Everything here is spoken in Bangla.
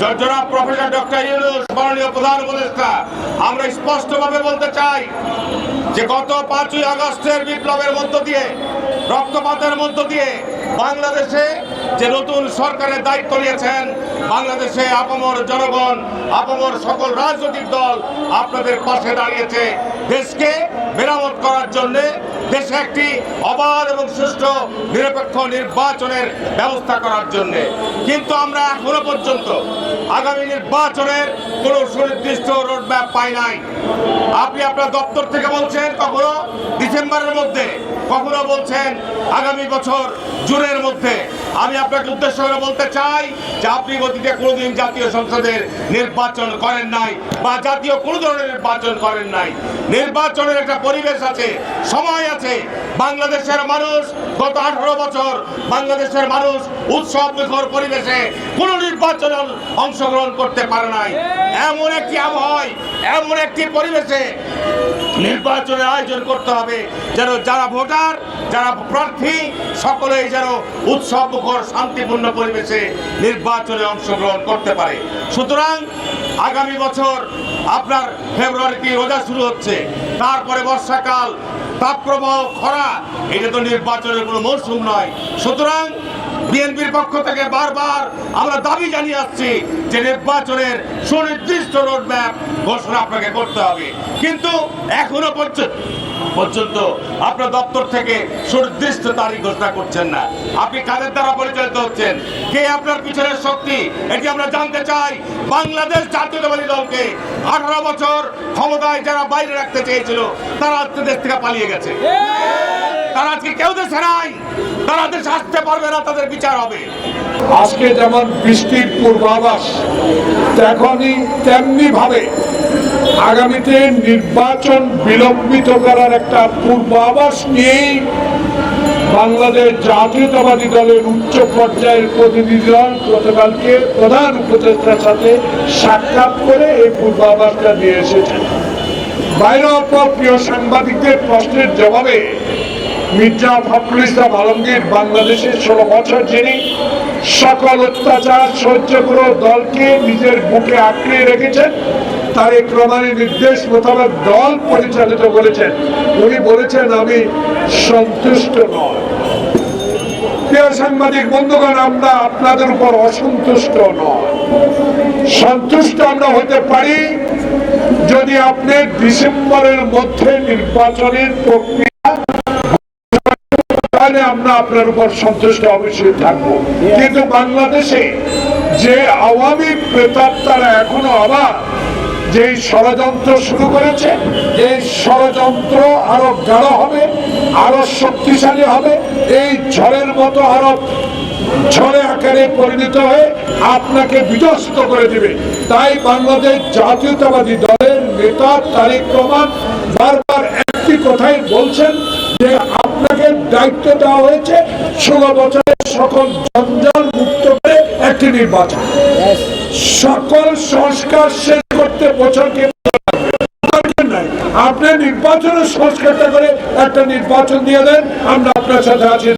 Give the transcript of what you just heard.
জনাব প্রফেসর ডক্টর ইউনুস, মাননীয় প্রধান উপদেষ্টা, আমরা স্পষ্টভাবে বলতে চাই যে গত পাঁচই আগস্টের বিপ্লবের মধ্য দিয়ে, রক্তপাতের মধ্য দিয়ে বাংলাদেশে যে নতুন সরকারের দায়িত্ব নিয়েছেন, বাংলাদেশে আপমর জনগণ, আপমর সকল রাজনৈতিক দল আপনাদের পাশে দাঁড়িয়েছে। দেশকে মেরামত করার জন্যে দেশে একটি অবাধ এবং সুষ্ঠু নিরপেক্ষ নির্বাচনের ব্যবস্থা করার জন্য। কিন্তু আমরা এখনও পর্যন্ত আগামী নির্বাচনের কোনো সুনির্দিষ্ট রোডম্যাপ পাই নাই। আপনি আপনার দপ্তর থেকে বলছেন, কখনো ডিসেম্বরের মধ্যে, কখনো বলছেন আগামী বছর জুনের মধ্যে। আমি আপনাকে উদ্দেশ্য করে বলতে চাই যে আপনি গতিতে কোনোদিন জাতীয় সংসদের নির্বাচন করেন নাই বা জাতীয় কোনো ধরনের নির্বাচন করেন নাই। নির্বাচনের একটা পরিবেশ আছে, সময় আছে। বাংলাদেশের মানুষ গত আঠারো বছর বাংলাদেশের মানুষ উৎসব মুখর পরিবেশে কোনো নির্বাচনে অংশগ্রহণ করতে পারে নাই। এমন একটি আবহাওয়ায়, এমন একটি পরিবেশে নির্বাচনের আয়োজন করতে হবে যেন যারা ভোটার, যারা প্রার্থী, সকলেই যেন উৎসব মুখর শান্তিপূর্ণ পরিবেশে নির্বাচনে অংশগ্রহণ করতে পারে। সুতরাং আগামী বছর আপনার ফেব্রুয়ারিতে রোজা শুরু হচ্ছে, তারপরে বর্ষাকাল, তাপপ্রবাহ, খরা, এটা তো নির্বাচনের কোনো মৌসুম নয়। সুতরাং বিএনপির পক্ষ থেকে বারবার আমরা দাবি জানিয়ে আসছি যে নির্বাচনের সুনির্দিষ্ট রোডম্যাপ ঘোষণা আপনাকে করতে হবে। কিন্তু এখনও পর্যন্ত পর্যন্ত আপনার দপ্তর থেকে সুনির্দিষ্ট তারিখ ঘোষণা করছেন না। আপনি কাদের দ্বারা পরিচালিত হচ্ছেন? কে আপনার পিছনের শক্তি? এটি আমরা জানতে চাই। বাংলাদেশ জাতীয়তাবাদী দলকে আঠারো বছর ক্ষমতায় যারা বাইরে রাখতে চেয়েছিল, তারা আজকে দেশ থেকে পালিয়ে গেছে। তারা আজকে কেউ দেশে নাই। তারা দেশে আসতে পারবে না, তাদের বিচার হবে। আজকে যেমন বৃষ্টির পূর্বাভাস তেমনি ভাবে আগামীতে নির্বাচন বিলম্বিত করার একটা পূর্বাভাস নিয়েই বাংলাদেশ জাতীয়তাবাদী দলের উচ্চ পর্যায়ের প্রতিনিধি দল গতকালকে প্রধান উপদেষ্টার সাথে সাক্ষাৎ করে এই পূর্বাভাসটা দিয়ে এসেছেন। বাইরে প্রিয় সাংবাদিকদের প্রশ্নের জবাবে মির্জা ফখরুল ইসলাম আলমগীর বাংলাদেশের ষোলো বছর যিনি সকল অত্যাচার সহ্য করে দলকে নিজের বুকে আঁকড়ে রেখেছেন। তার এই প্রমাণের নির্দেশ মোতাবেক দল পরিচালিত করেছেন। উনি বলেছেন, আমি সন্তুষ্ট নয়। সাংবাদিক বন্ধুগণ, আমরা আপনাদের উপর অসন্তুষ্ট নয়। সন্তুষ্ট আমরা হতে পারি যদি আপনি ডিসেম্বরের মধ্যে নির্বাচনের প্রক্রিয়া আমরা আপনার উপর সন্তুষ্ট অবশ্যই থাকব। কিন্তু বাংলাদেশে যে আওয়ামী প্রেতাত্মারা এখনও আবার যে ষড়যন্ত্র শুরু করেছে এই ষড়যন্ত্র আরও গাঢ় হবে আরও শক্তিশালী হবে এই ঝড়ের মতো আরও ঝড়ে আকারে পরিণত হয়ে আপনাকে বিধ্বস্ত করে দিবে। তাই বাংলাদেশ জাতীয়তাবাদী দলের নেতা তারিক রহমান বারবার একটি কথাই বলছেন যে আপনাকে দায়িত্ব দেওয়া হয়েছে ষোলো বছরের সকল জঞ্জাল মুক্ত করে একটি নির্বাচন। সকল সংস্কার শেষ করতে বছরকে আপনি নির্বাচনের সংস্কারটা করে একটা নির্বাচন দিয়ে দেন আমরা আপনার সাথে আছি।